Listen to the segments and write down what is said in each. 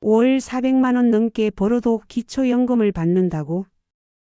월 400만 원 넘게 벌어도 기초연금을 받는다고?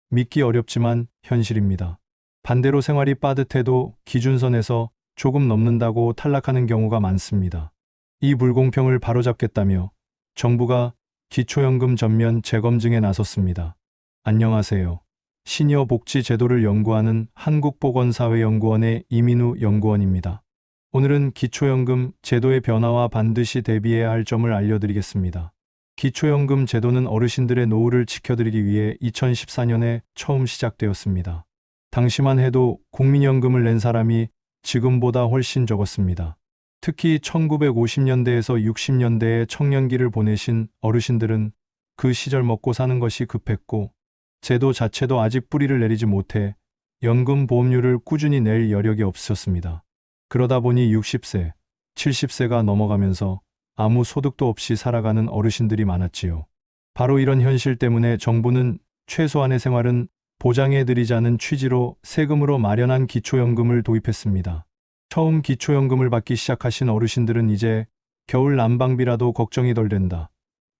믿기 어렵지만 현실입니다. 반대로 생활이 빠듯해도 기준선에서 조금 넘는다고 탈락하는 경우가 많습니다. 이 불공평을 바로잡겠다며 정부가 기초연금 전면 재검증에 나섰습니다. 안녕하세요. 시니어 복지 제도를 연구하는 한국보건사회연구원의 이민우 연구원입니다. 오늘은 기초연금 제도의 변화와 반드시 대비해야 할 점을 알려드리겠습니다. 기초연금 제도는 어르신들의 노후를 지켜드리기 위해 2014년에 처음 시작되었습니다. 당시만 해도 국민연금을 낸 사람이 지금보다 훨씬 적었습니다. 특히 1950년대에서 60년대에 청년기를 보내신 어르신들은 그 시절 먹고 사는 것이 급했고 제도 자체도 아직 뿌리를 내리지 못해 연금 보험료를 꾸준히 낼 여력이 없었습니다. 그러다 보니 60세, 70세가 넘어가면서 아무 소득도 없이 살아가는 어르신들이 많았지요. 바로 이런 현실 때문에 정부는 최소한의 생활은 보장해드리자는 취지로 세금으로 마련한 기초연금을 도입했습니다. 처음 기초연금을 받기 시작하신 어르신들은 이제 겨울 난방비라도 걱정이 덜 된다.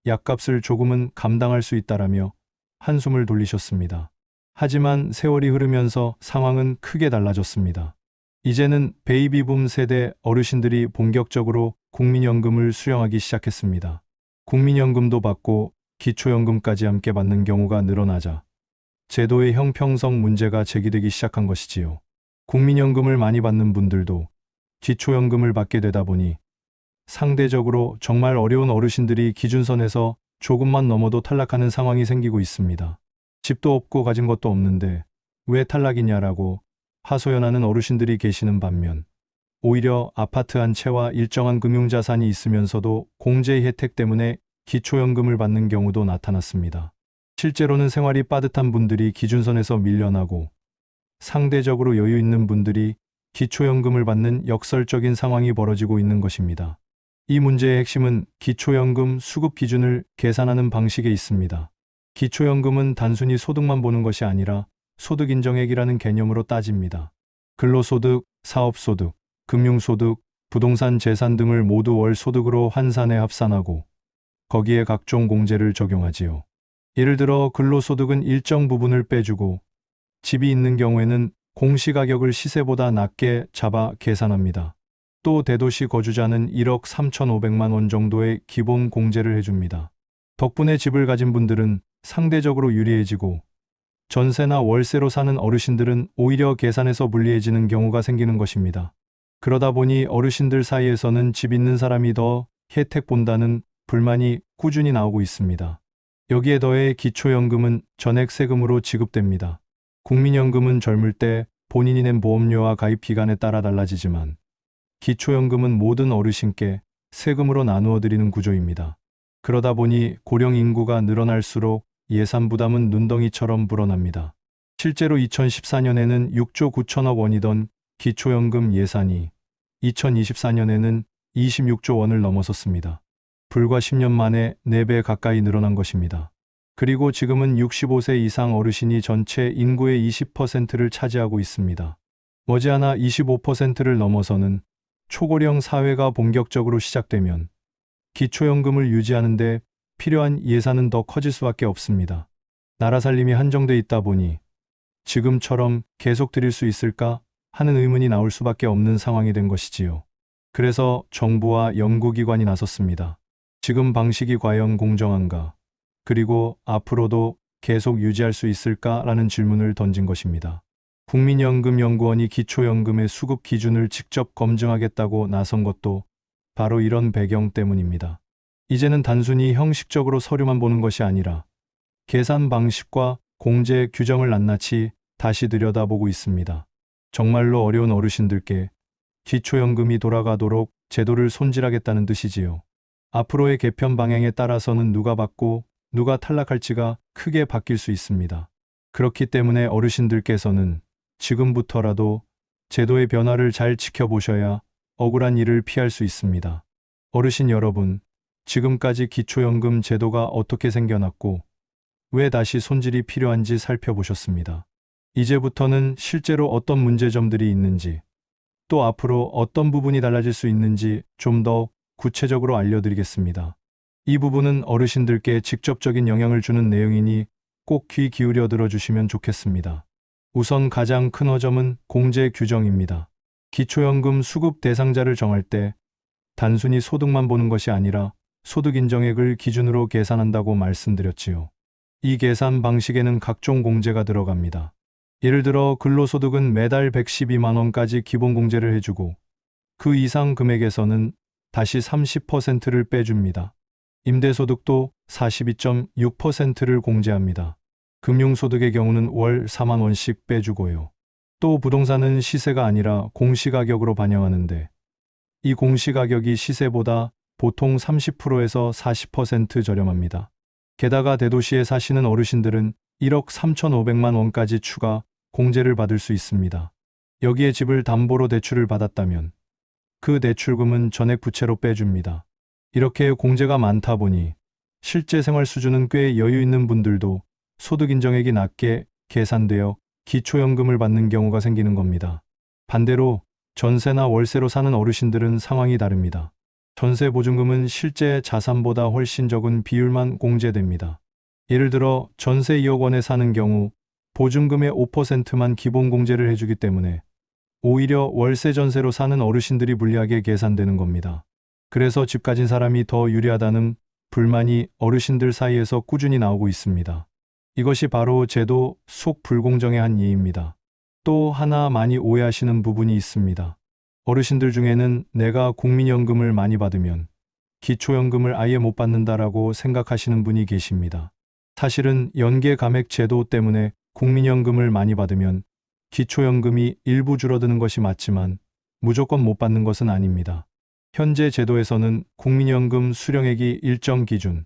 약값을 조금은 감당할 수 있다라며 한숨을 돌리셨습니다. 하지만 세월이 흐르면서 상황은 크게 달라졌습니다. 이제는 베이비붐 세대 어르신들이 본격적으로 국민연금을 수령하기 시작했습니다. 국민연금도 받고 기초연금까지 함께 받는 경우가 늘어나자 제도의 형평성 문제가 제기되기 시작한 것이지요. 국민연금을 많이 받는 분들도 기초연금을 받게 되다 보니 상대적으로 정말 어려운 어르신들이 기준선에서 조금만 넘어도 탈락하는 상황이 생기고 있습니다. 집도 없고 가진 것도 없는데 왜 탈락이냐라고 하소연하는 어르신들이 계시는 반면 오히려 아파트 한 채와 일정한 금융자산이 있으면서도 공제 혜택 때문에 기초연금을 받는 경우도 나타났습니다. 실제로는 생활이 빠듯한 분들이 기준선에서 밀려나고 상대적으로 여유 있는 분들이 기초연금을 받는 역설적인 상황이 벌어지고 있는 것입니다. 이 문제의 핵심은 기초연금 수급 기준을 계산하는 방식에 있습니다. 기초연금은 단순히 소득만 보는 것이 아니라 소득 인정액이라는 개념으로 따집니다. 근로소득, 사업소득, 금융소득, 부동산 재산 등을 모두 월 소득으로 환산해 합산하고 거기에 각종 공제를 적용하지요. 예를 들어 근로소득은 일정 부분을 빼주고 집이 있는 경우에는 공시가격을 시세보다 낮게 잡아 계산합니다. 또 대도시 거주자는 1억 3,500만 원 정도의 기본 공제를 해줍니다. 덕분에 집을 가진 분들은 상대적으로 유리해지고 전세나 월세로 사는 어르신들은 오히려 계산에서 불리해지는 경우가 생기는 것입니다. 그러다 보니 어르신들 사이에서는 집 있는 사람이 더 혜택 본다는 불만이 꾸준히 나오고 있습니다. 여기에 더해 기초연금은 전액 세금으로 지급됩니다. 국민연금은 젊을 때 본인이 낸 보험료와 가입 기간에 따라 달라지지만 기초연금은 모든 어르신께 세금으로 나누어 드리는 구조입니다. 그러다 보니 고령 인구가 늘어날수록 예산 부담은 눈덩이처럼 불어납니다. 실제로 2014년에는 6조 9천억 원이던 기초연금 예산이 2024년에는 26조 원을 넘어섰습니다. 불과 10년 만에 4배 가까이 늘어난 것입니다. 그리고 지금은 65세 이상 어르신이 전체 인구의 20%를 차지하고 있습니다. 머지않아 25%를 넘어서는 초고령 사회가 본격적으로 시작되면 기초연금을 유지하는데 필요한 예산은 더 커질 수밖에 없습니다. 나라 살림이 한정돼 있다 보니 지금처럼 계속 드릴 수 있을까 하는 의문이 나올 수밖에 없는 상황이 된 것이지요. 그래서 정부와 연구기관이 나섰습니다. 지금 방식이 과연 공정한가? 그리고 앞으로도 계속 유지할 수 있을까라는 질문을 던진 것입니다. 국민연금연구원이 기초연금의 수급 기준을 직접 검증하겠다고 나선 것도 바로 이런 배경 때문입니다. 이제는 단순히 형식적으로 서류만 보는 것이 아니라 계산 방식과 공제 규정을 낱낱이 다시 들여다보고 있습니다. 정말로 어려운 어르신들께 기초연금이 돌아가도록 제도를 손질하겠다는 뜻이지요. 앞으로의 개편 방향에 따라서는 누가 받고 누가 탈락할지가 크게 바뀔 수 있습니다. 그렇기 때문에 어르신들께서는 지금부터라도 제도의 변화를 잘 지켜보셔야 억울한 일을 피할 수 있습니다. 어르신 여러분, 지금까지 기초연금 제도가 어떻게 생겨났고 왜 다시 손질이 필요한지 살펴보셨습니다. 이제부터는 실제로 어떤 문제점들이 있는지 또 앞으로 어떤 부분이 달라질 수 있는지 좀 더 구체적으로 알려드리겠습니다. 이 부분은 어르신들께 직접적인 영향을 주는 내용이니 꼭 귀 기울여 들어주시면 좋겠습니다. 우선 가장 큰 허점은 공제 규정입니다. 기초연금 수급 대상자를 정할 때 단순히 소득만 보는 것이 아니라 소득 인정액을 기준으로 계산한다고 말씀드렸지요. 이 계산 방식에는 각종 공제가 들어갑니다. 예를 들어 근로소득은 매달 112만 원까지 기본 공제를 해주고 그 이상 금액에서는 다시 30%를 빼줍니다. 임대소득도 42.6%를 공제합니다. 금융소득의 경우는 월 4만 원씩 빼주고요. 또 부동산은 시세가 아니라 공시가격으로 반영하는데 이 공시가격이 시세보다 보통 30%에서 40% 저렴합니다. 게다가 대도시에 사시는 어르신들은 1억 3,500만 원까지 추가 공제를 받을 수 있습니다. 여기에 집을 담보로 대출을 받았다면 그 대출금은 전액 부채로 빼줍니다. 이렇게 공제가 많다 보니 실제 생활 수준은 꽤 여유 있는 분들도 소득 인정액이 낮게 계산되어 기초연금을 받는 경우가 생기는 겁니다. 반대로 전세나 월세로 사는 어르신들은 상황이 다릅니다. 전세 보증금은 실제 자산보다 훨씬 적은 비율만 공제됩니다. 예를 들어 전세 2억 원에 사는 경우 보증금의 5%만 기본 공제를 해주기 때문에 오히려 월세 전세로 사는 어르신들이 불리하게 계산되는 겁니다. 그래서 집 가진 사람이 더 유리하다는 불만이 어르신들 사이에서 꾸준히 나오고 있습니다. 이것이 바로 제도 속 불공정의 한 예입니다. 또 하나 많이 오해하시는 부분이 있습니다. 어르신들 중에는 내가 국민연금을 많이 받으면 기초연금을 아예 못 받는다라고 생각하시는 분이 계십니다. 사실은 연계 감액 제도 때문에 국민연금을 많이 받으면 기초연금이 일부 줄어드는 것이 맞지만 무조건 못 받는 것은 아닙니다. 현재 제도에서는 국민연금 수령액이 일정 기준,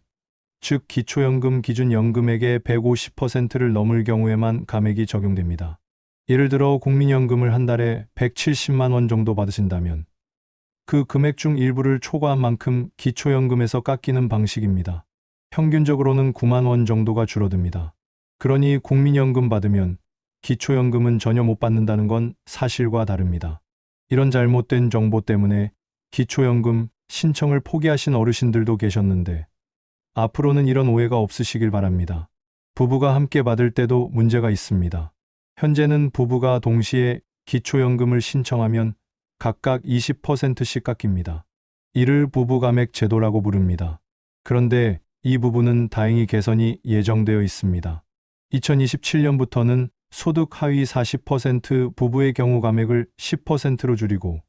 즉 기초연금 기준 연금액의 150%를 넘을 경우에만 감액이 적용됩니다. 예를 들어 국민연금을 한 달에 170만 원 정도 받으신다면 그 금액 중 일부를 초과한 만큼 기초연금에서 깎이는 방식입니다. 평균적으로는 9만 원 정도가 줄어듭니다. 그러니 국민연금 받으면 기초연금은 전혀 못 받는다는 건 사실과 다릅니다. 이런 잘못된 정보 때문에 기초연금 신청을 포기하신 어르신들도 계셨는데 앞으로는 이런 오해가 없으시길 바랍니다. 부부가 함께 받을 때도 문제가 있습니다. 현재는 부부가 동시에 기초연금을 신청하면 각각 20%씩 깎입니다. 이를 부부감액 제도라고 부릅니다. 그런데 이 부분은 다행히 개선이 예정되어 있습니다. 2027년부터는 소득 하위 40% 부부의 경우 감액을 10%로 줄이고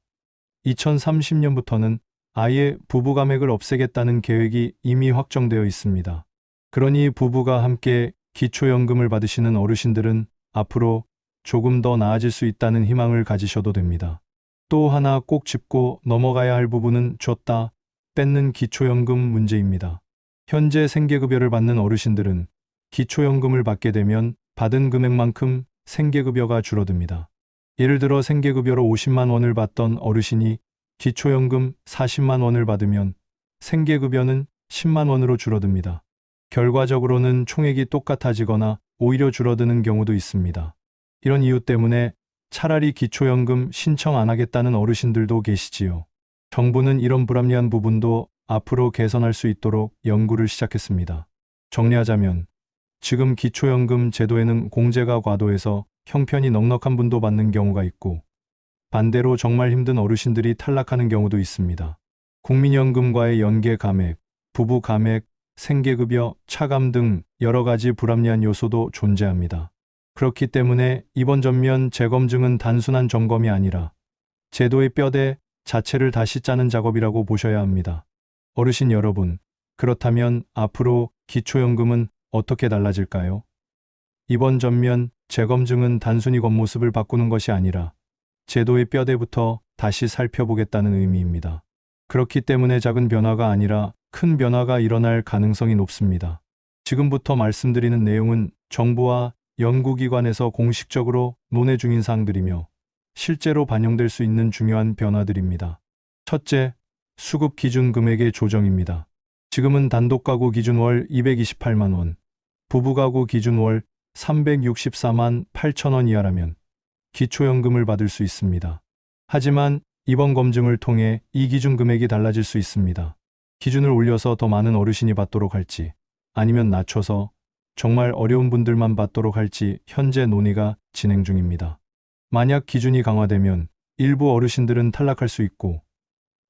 2030년부터는 아예 부부 감액을 없애겠다는 계획이 이미 확정되어 있습니다. 그러니 부부가 함께 기초연금을 받으시는 어르신들은 앞으로 조금 더 나아질 수 있다는 희망을 가지셔도 됩니다. 또 하나 꼭 짚고 넘어가야 할 부분은 줬다, 뺏는 기초연금 문제입니다. 현재 생계급여를 받는 어르신들은 기초연금을 받게 되면 받은 금액만큼 생계급여가 줄어듭니다. 예를 들어 생계급여로 50만 원을 받던 어르신이 기초연금 40만 원을 받으면 생계급여는 10만 원으로 줄어듭니다. 결과적으로는 총액이 똑같아지거나 오히려 줄어드는 경우도 있습니다. 이런 이유 때문에 차라리 기초연금 신청 안 하겠다는 어르신들도 계시지요. 정부는 이런 불합리한 부분도 앞으로 개선할 수 있도록 연구를 시작했습니다. 정리하자면 지금 기초연금 제도에는 공제가 과도해서 형편이 넉넉한 분도 받는 경우가 있고 반대로 정말 힘든 어르신들이 탈락하는 경우도 있습니다. 국민연금과의 연계 감액, 부부 감액, 생계급여, 차감 등 여러 가지 불합리한 요소도 존재합니다. 그렇기 때문에 이번 전면 재검증은 단순한 점검이 아니라 제도의 뼈대 자체를 다시 짜는 작업이라고 보셔야 합니다. 어르신 여러분, 그렇다면 앞으로 기초연금은 어떻게 달라질까요? 이번 전면 재검증은 단순히 겉모습을 바꾸는 것이 아니라 제도의 뼈대부터 다시 살펴보겠다는 의미입니다. 그렇기 때문에 작은 변화가 아니라 큰 변화가 일어날 가능성이 높습니다. 지금부터 말씀드리는 내용은 정부와 연구기관에서 공식적으로 논의 중인 사항들이며 실제로 반영될 수 있는 중요한 변화들입니다. 첫째, 수급 기준 금액의 조정입니다. 지금은 단독 가구 기준 월 228만 원, 부부 가구 기준 월 364만 8천 원 이하라면 기초연금을 받을 수 있습니다. 하지만 이번 검증을 통해 이 기준 금액이 달라질 수 있습니다. 기준을 올려서 더 많은 어르신이 받도록 할지, 아니면 낮춰서 정말 어려운 분들만 받도록 할지 현재 논의가 진행 중입니다. 만약 기준이 강화되면 일부 어르신들은 탈락할 수 있고,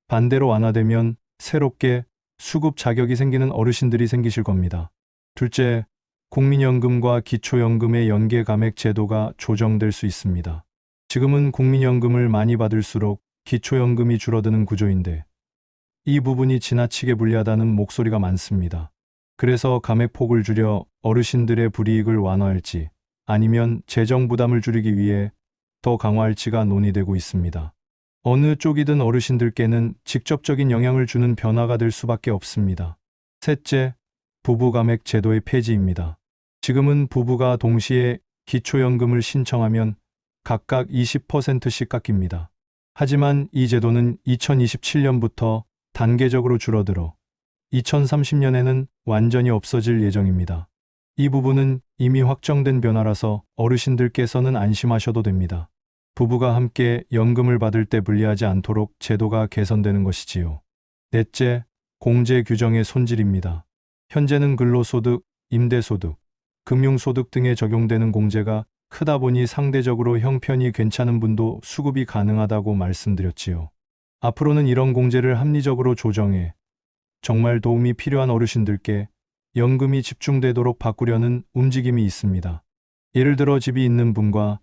반대로 완화되면 새롭게 수급 자격이 생기는 어르신들이 생기실 겁니다. 둘째, 국민연금과 기초연금의 연계 감액 제도가 조정될 수 있습니다. 지금은 국민연금을 많이 받을수록 기초연금이 줄어드는 구조인데 이 부분이 지나치게 불리하다는 목소리가 많습니다. 그래서 감액 폭을 줄여 어르신들의 불이익을 완화할지 아니면 재정 부담을 줄이기 위해 더 강화할지가 논의되고 있습니다. 어느 쪽이든 어르신들께는 직접적인 영향을 주는 변화가 될 수밖에 없습니다. 셋째, 부부 감액 제도의 폐지입니다. 지금은 부부가 동시에 기초연금을 신청하면 각각 20%씩 깎입니다. 하지만 이 제도는 2027년부터 단계적으로 줄어들어 2030년에는 완전히 없어질 예정입니다. 이 부분은 이미 확정된 변화라서 어르신들께서는 안심하셔도 됩니다. 부부가 함께 연금을 받을 때 불리하지 않도록 제도가 개선되는 것이지요. 넷째, 공제 규정의 손질입니다. 현재는 근로소득, 임대소득, 금융소득 등에 적용되는 공제가 크다 보니 상대적으로 형편이 괜찮은 분도 수급이 가능하다고 말씀드렸지요. 앞으로는 이런 공제를 합리적으로 조정해 정말 도움이 필요한 어르신들께 연금이 집중되도록 바꾸려는 움직임이 있습니다. 예를 들어 집이 있는 분과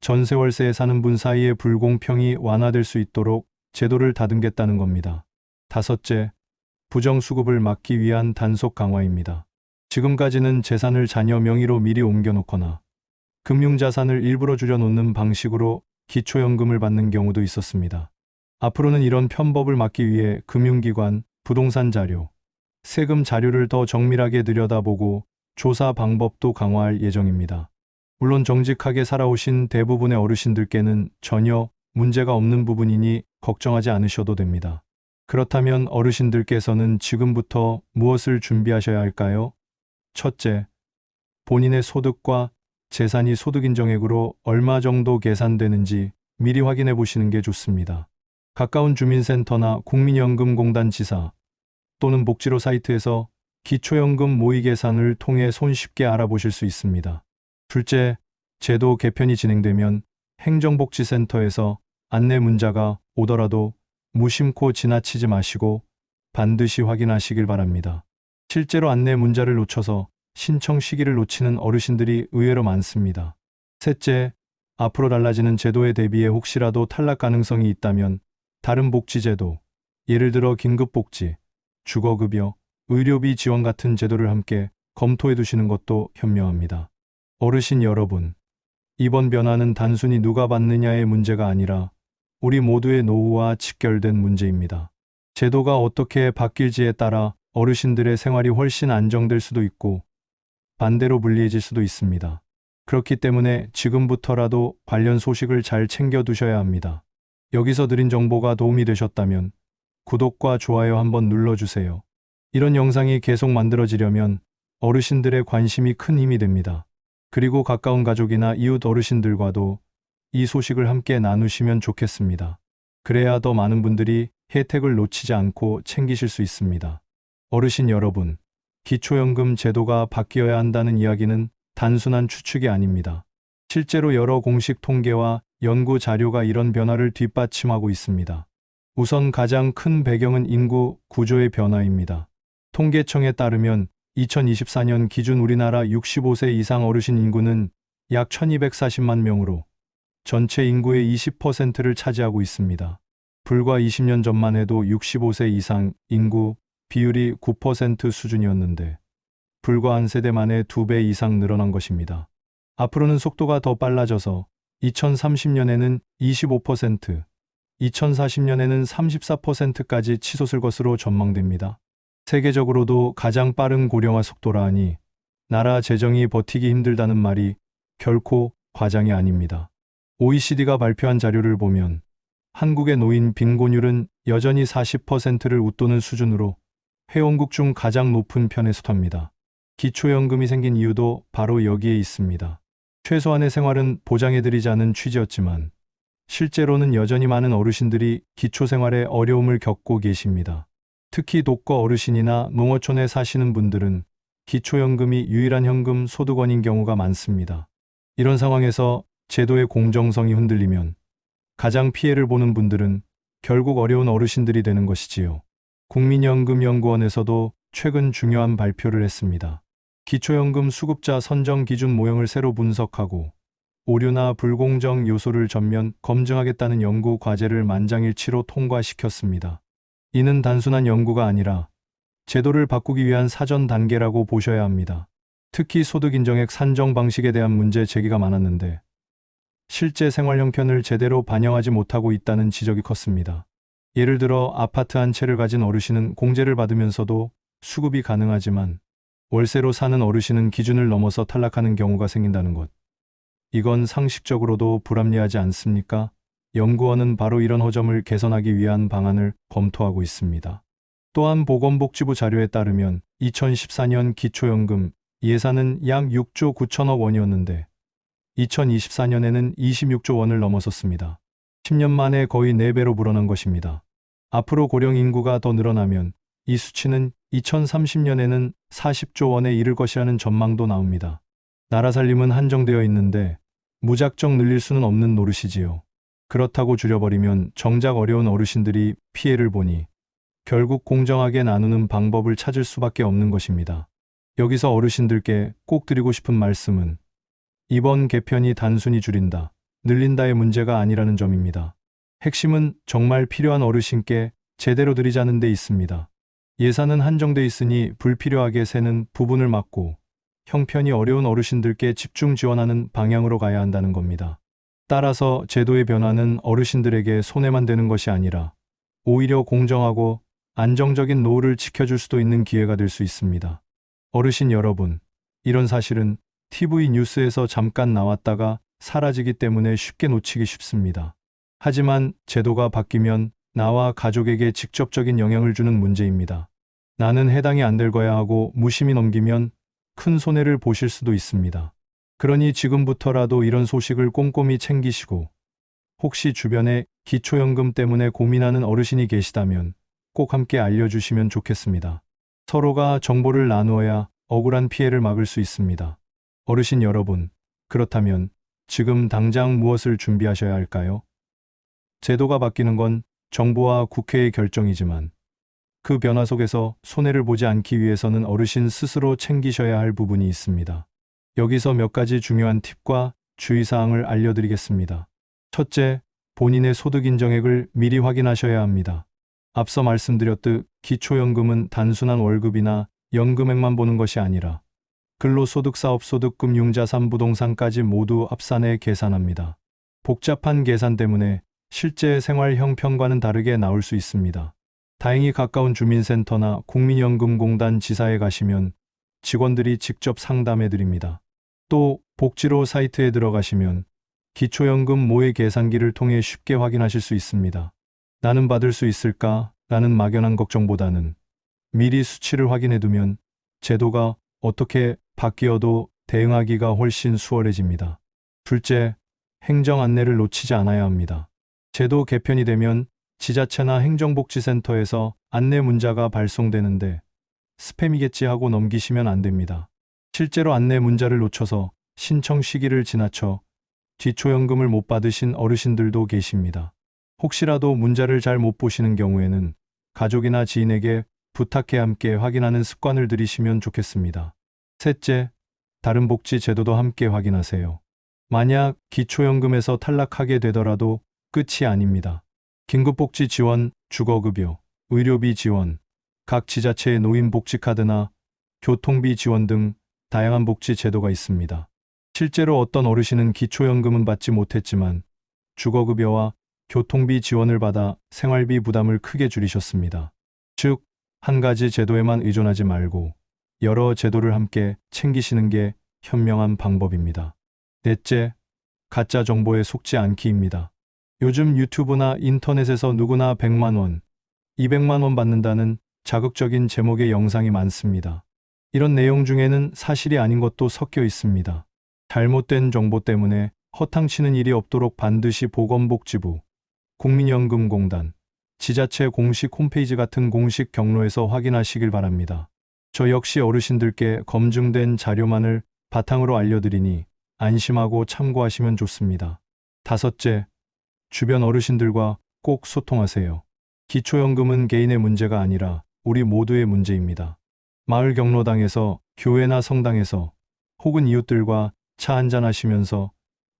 전세월세에 사는 분 사이의 불공평이 완화될 수 있도록 제도를 다듬겠다는 겁니다. 다섯째, 부정수급을 막기 위한 단속 강화입니다. 지금까지는 재산을 자녀 명의로 미리 옮겨놓거나 금융자산을 일부러 줄여놓는 방식으로 기초연금을 받는 경우도 있었습니다. 앞으로는 이런 편법을 막기 위해 금융기관, 부동산 자료, 세금 자료를 더 정밀하게 들여다보고 조사 방법도 강화할 예정입니다. 물론 정직하게 살아오신 대부분의 어르신들께는 전혀 문제가 없는 부분이니 걱정하지 않으셔도 됩니다. 그렇다면 어르신들께서는 지금부터 무엇을 준비하셔야 할까요? 첫째, 본인의 소득과 재산이 소득인정액으로 얼마 정도 계산되는지 미리 확인해 보시는 게 좋습니다. 가까운 주민센터나 국민연금공단 지사 또는 복지로 사이트에서 기초연금 모의 계산을 통해 손쉽게 알아보실 수 있습니다. 둘째, 제도 개편이 진행되면 행정복지센터에서 안내 문자가 오더라도 무심코 지나치지 마시고 반드시 확인하시길 바랍니다. 실제로 안내 문자를 놓쳐서 신청 시기를 놓치는 어르신들이 의외로 많습니다. 셋째, 앞으로 달라지는 제도에 대비해 혹시라도 탈락 가능성이 있다면 다른 복지제도, 예를 들어 긴급복지, 주거급여, 의료비 지원 같은 제도를 함께 검토해 두시는 것도 현명합니다. 어르신 여러분, 이번 변화는 단순히 누가 받느냐의 문제가 아니라 우리 모두의 노후와 직결된 문제입니다. 제도가 어떻게 바뀔지에 따라 어르신들의 생활이 훨씬 안정될 수도 있고 반대로 불리해질 수도 있습니다. 그렇기 때문에 지금부터라도 관련 소식을 잘 챙겨 두셔야 합니다. 여기서 드린 정보가 도움이 되셨다면 구독과 좋아요 한번 눌러주세요. 이런 영상이 계속 만들어지려면 어르신들의 관심이 큰 힘이 됩니다. 그리고 가까운 가족이나 이웃 어르신들과도 이 소식을 함께 나누시면 좋겠습니다. 그래야 더 많은 분들이 혜택을 놓치지 않고 챙기실 수 있습니다. 어르신 여러분, 기초연금 제도가 바뀌어야 한다는 이야기는 단순한 추측이 아닙니다. 실제로 여러 공식 통계와 연구 자료가 이런 변화를 뒷받침하고 있습니다. 우선 가장 큰 배경은 인구 구조의 변화입니다. 통계청에 따르면 2024년 기준 우리나라 65세 이상 어르신 인구는 약 1240만 명으로 전체 인구의 20%를 차지하고 있습니다. 불과 20년 전만 해도 65세 이상 인구 비율이 9% 수준이었는데 불과 한 세대 만에 2배 이상 늘어난 것입니다. 앞으로는 속도가 더 빨라져서 2030년에는 25%, 2040년에는 34%까지 치솟을 것으로 전망됩니다. 세계적으로도 가장 빠른 고령화 속도라 하니 나라 재정이 버티기 힘들다는 말이 결코 과장이 아닙니다. OECD가 발표한 자료를 보면 한국의 노인 빈곤율은 여전히 40%를 웃도는 수준으로 회원국 중 가장 높은 편에 속합니다. 기초연금이 생긴 이유도 바로 여기에 있습니다. 최소한의 생활은 보장해드리자는 취지였지만 실제로는 여전히 많은 어르신들이 기초생활에 어려움을 겪고 계십니다. 특히 독거 어르신이나 농어촌에 사시는 분들은 기초연금이 유일한 현금 소득원인 경우가 많습니다. 이런 상황에서 제도의 공정성이 흔들리면 가장 피해를 보는 분들은 결국 어려운 어르신들이 되는 것이지요. 국민연금연구원에서도 최근 중요한 발표를 했습니다. 기초연금 수급자 선정 기준 모형을 새로 분석하고 오류나 불공정 요소를 전면 검증하겠다는 연구 과제를 만장일치로 통과시켰습니다. 이는 단순한 연구가 아니라 제도를 바꾸기 위한 사전 단계라고 보셔야 합니다. 특히 소득 인정액 산정 방식에 대한 문제 제기가 많았는데 실제 생활 형편을 제대로 반영하지 못하고 있다는 지적이 컸습니다. 예를 들어 아파트 한 채를 가진 어르신은 공제를 받으면서도 수급이 가능하지만 월세로 사는 어르신은 기준을 넘어서 탈락하는 경우가 생긴다는 것. 이건 상식적으로도 불합리하지 않습니까? 연구원은 바로 이런 허점을 개선하기 위한 방안을 검토하고 있습니다. 또한 보건복지부 자료에 따르면 2014년 기초연금 예산은 약 6조 9천억 원이었는데 2024년에는 26조 원을 넘어섰습니다. 10년 만에 거의 4배로 불어난 것입니다. 앞으로 고령 인구가 더 늘어나면 이 수치는 2030년에는 40조 원에 이를 것이라는 전망도 나옵니다. 나라 살림은 한정되어 있는데 무작정 늘릴 수는 없는 노릇이지요. 그렇다고 줄여버리면 정작 어려운 어르신들이 피해를 보니 결국 공정하게 나누는 방법을 찾을 수밖에 없는 것입니다. 여기서 어르신들께 꼭 드리고 싶은 말씀은 이번 개편이 단순히 줄인다, 늘린다의 문제가 아니라는 점입니다. 핵심은 정말 필요한 어르신께 제대로 드리자는 데 있습니다. 예산은 한정돼 있으니 불필요하게 새는 부분을 막고 형편이 어려운 어르신들께 집중 지원하는 방향으로 가야 한다는 겁니다. 따라서 제도의 변화는 어르신들에게 손해만 되는 것이 아니라 오히려 공정하고 안정적인 노후를 지켜줄 수도 있는 기회가 될 수 있습니다. 어르신 여러분, 이런 사실은 TV 뉴스에서 잠깐 나왔다가 사라지기 때문에 쉽게 놓치기 쉽습니다. 하지만 제도가 바뀌면 나와 가족에게 직접적인 영향을 주는 문제입니다. 나는 해당이 안 될 거야 하고 무심히 넘기면 큰 손해를 보실 수도 있습니다. 그러니 지금부터라도 이런 소식을 꼼꼼히 챙기시고 혹시 주변에 기초연금 때문에 고민하는 어르신이 계시다면 꼭 함께 알려주시면 좋겠습니다. 서로가 정보를 나누어야 억울한 피해를 막을 수 있습니다. 어르신 여러분, 그렇다면 지금 당장 무엇을 준비하셔야 할까요? 제도가 바뀌는 건 정부와 국회의 결정이지만 그 변화 속에서 손해를 보지 않기 위해서는 어르신 스스로 챙기셔야 할 부분이 있습니다. 여기서 몇 가지 중요한 팁과 주의사항을 알려드리겠습니다. 첫째, 본인의 소득 인정액을 미리 확인하셔야 합니다. 앞서 말씀드렸듯 기초연금은 단순한 월급이나 연금액만 보는 것이 아니라 근로소득, 사업소득, 금 융자산, 부동산까지 모두 합산해 계산합니다. 복잡한 계산 때문에 실제 생활 형편과는 다르게 나올 수 있습니다. 다행히 가까운 주민센터나 국민연금공단 지사에 가시면 직원들이 직접 상담해 드립니다. 또 복지로 사이트에 들어가시면 기초연금 모의 계산기를 통해 쉽게 확인하실 수 있습니다. 나는 받을 수 있을까? 라는 막연한 걱정보다는 미리 수치를 확인해 두면 제도가 어떻게 바뀌어도 대응하기가 훨씬 수월해집니다. 둘째, 행정 안내를 놓치지 않아야 합니다. 제도 개편이 되면 지자체나 행정복지센터에서 안내 문자가 발송되는데 스팸이겠지 하고 넘기시면 안 됩니다. 실제로 안내 문자를 놓쳐서 신청 시기를 지나쳐 기초연금을 못 받으신 어르신들도 계십니다. 혹시라도 문자를 잘 못 보시는 경우에는 가족이나 지인에게 부탁해 함께 확인하는 습관을 들이시면 좋겠습니다. 셋째, 다른 복지 제도도 함께 확인하세요. 만약 기초연금에서 탈락하게 되더라도 끝이 아닙니다. 긴급복지 지원, 주거급여, 의료비 지원, 각 지자체의 노인복지카드나 교통비 지원 등 다양한 복지 제도가 있습니다. 실제로 어떤 어르신은 기초연금은 받지 못했지만 주거급여와 교통비 지원을 받아 생활비 부담을 크게 줄이셨습니다. 즉, 한 가지 제도에만 의존하지 말고 여러 제도를 함께 챙기시는 게 현명한 방법입니다. 넷째, 가짜 정보에 속지 않기입니다. 요즘 유튜브나 인터넷에서 누구나 100만 원, 200만 원 받는다는 자극적인 제목의 영상이 많습니다. 이런 내용 중에는 사실이 아닌 것도 섞여 있습니다. 잘못된 정보 때문에 허탕치는 일이 없도록 반드시 보건복지부, 국민연금공단, 지자체 공식 홈페이지 같은 공식 경로에서 확인하시길 바랍니다. 저 역시 어르신들께 검증된 자료만을 바탕으로 알려드리니 안심하고 참고하시면 좋습니다. 다섯째, 주변 어르신들과 꼭 소통하세요. 기초연금은 개인의 문제가 아니라 우리 모두의 문제입니다. 마을 경로당에서 교회나 성당에서 혹은 이웃들과 차 한잔 하시면서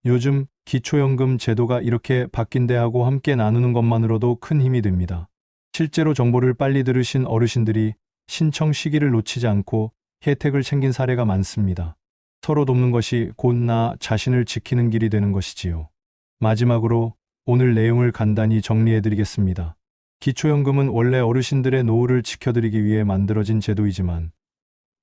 요즘 기초연금 제도가 이렇게 바뀐대 하고 함께 나누는 것만으로도 큰 힘이 됩니다. 실제로 정보를 빨리 들으신 어르신들이 신청 시기를 놓치지 않고 혜택을 챙긴 사례가 많습니다. 서로 돕는 것이 곧 나 자신을 지키는 길이 되는 것이지요. 마지막으로 오늘 내용을 간단히 정리해 드리겠습니다. 기초연금은 원래 어르신들의 노후를 지켜드리기 위해 만들어진 제도이지만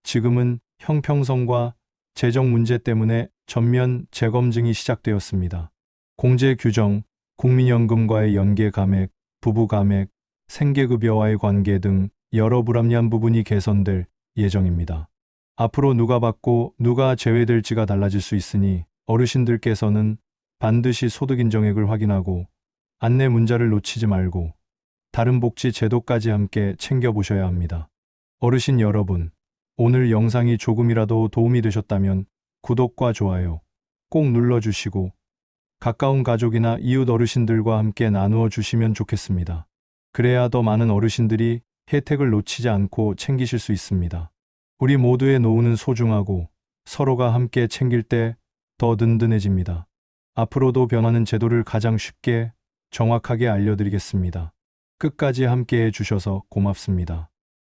지금은 형평성과 재정 문제 때문에 전면 재검증이 시작되었습니다. 공제 규정, 국민연금과의 연계 감액, 부부 감액, 생계급여와의 관계 등 여러 불합리한 부분이 개선될 예정입니다. 앞으로 누가 받고 누가 제외될지가 달라질 수 있으니 어르신들께서는 반드시 소득 인정액을 확인하고 안내 문자를 놓치지 말고 다른 복지 제도까지 함께 챙겨보셔야 합니다. 어르신 여러분, 오늘 영상이 조금이라도 도움이 되셨다면 구독과 좋아요 꼭 눌러주시고 가까운 가족이나 이웃 어르신들과 함께 나누어 주시면 좋겠습니다. 그래야 더 많은 어르신들이 혜택을 놓치지 않고 챙기실 수 있습니다. 우리 모두의 노후는 소중하고 서로가 함께 챙길 때 더 든든해집니다. 앞으로도 변하는 제도를 가장 쉽게 정확하게 알려드리겠습니다. 끝까지 함께 해 주셔서 고맙습니다.